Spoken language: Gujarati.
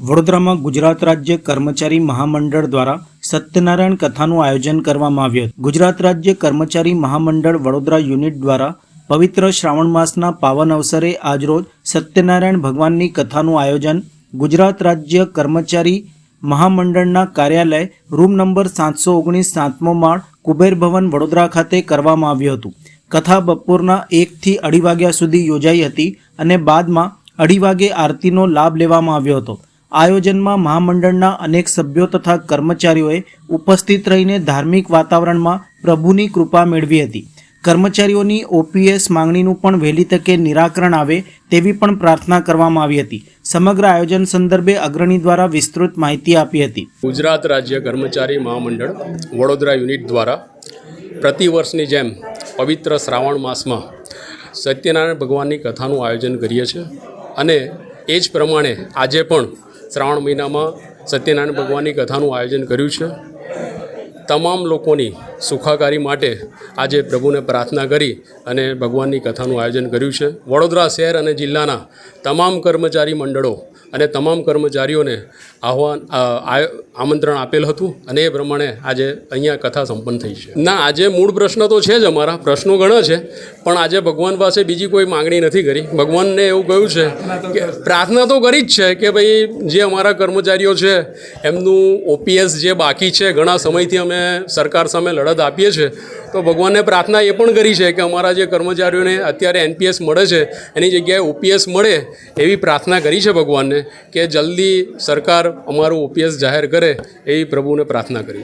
વડોદરામાં ગુજરાત રાજ્ય કર્મચારી મહામંડળ દ્વારા સત્યનારાયણ કથાનું આયોજન કરવામાં આવ્યું હતું. ગુજરાત રાજ્ય કર્મચારી મહામંડળ વડોદરા યુનિટ દ્વારા પવિત્ર શ્રાવણ માસના પાવન અવસરે આજરોજ સત્યનારાયણ ભગવાનની કથાનું આયોજન ગુજરાત રાજ્ય કર્મચારી મહામંડળના કાર્યાલય રૂમ નંબર સાતસો ઓગણીસ સાતમો માળ કુબેર ભવન વડોદરા ખાતે કરવામાં આવ્યું હતું. કથા બપોરના એકથી અઢી વાગ્યા સુધી યોજાઈ હતી અને બાદમાં અઢી વાગે આરતીનો લાભ લેવામાં આવ્યો હતો. આયોજનમાં મહામંડળના અનેક સભ્યો તથા કર્મચારીઓએ ઉપસ્થિત રહીને ધાર્મિક વાતાવરણમાં પ્રભુની કૃપા મેળવી હતી. કર્મચારીઓની ઓપીએસ માંગણીનું પણ વહેલી તકે નિરાકરણ આવે તેવી પણ પ્રાર્થના કરવામાં આવી હતી. સમગ્ર આયોજન સંદર્ભે અગ્રણી દ્વારા વિસ્તૃત માહિતી આપી હતી. ગુજરાત રાજ્ય કર્મચારી મહામંડળ વડોદરા યુનિટ દ્વારા પ્રતિ વર્ષની જેમ પવિત્ર શ્રાવણ માસમાં સત્યનારાયણ ભગવાનની કથાનું આયોજન કરીએ છીએ. અને એ જ પ્રમાણે આજે પણ શ્રાવણ મહિનામાં સત્યનારાયણ ભગવાનની કથાનું આયોજન કર્યું છે. તમામ લોકોની સુખાકારી માટે આજે પ્રભુને પ્રાર્થના કરી અને ભગવાનની કથાનું આયોજન કર્યું છે. વડોદરા શહેર અને જિલ્લાના તમામ કર્મચારી મંડળો અને તમામ કર્મચારીઓને આહવાન આમંત્રણ આપેલ હતું અને એ પ્રમાણે આજે અહીંયા કથા સંપન્ન થઈ છે. ના, આજે મૂળ પ્રશ્ન તો છે જ અમારા. પ્રશ્નો ઘણા છે. પણ આજે ભગવાન પાસે બીજી કોઈ માંગણી નથી કરી. ભગવાનને એવું કહ્યું છે કે પ્રાર્થના તો કરી જ છે કે ભાઈ જે અમારા કર્મચારીઓ છે એમનું ઓપીએસ જે બાકી છે ઘણા સમયથી અમે સરકાર સામે લડત આપીએ છીએ. તો ભગવાનને પ્રાર્થના એ પણ કરી છે કે અમારા જે કર્મચારીઓને અત્યારે એનપીએસ મળે છે એની જગ્યાએ ઓપીએસ મળે એવી પ્રાર્થના કરી છે ભગવાનને કે જલ્દી સરકાર અમારું ઓપીએસ જાહેર કરે એવી પ્રભુને પ્રાર્થના કરી.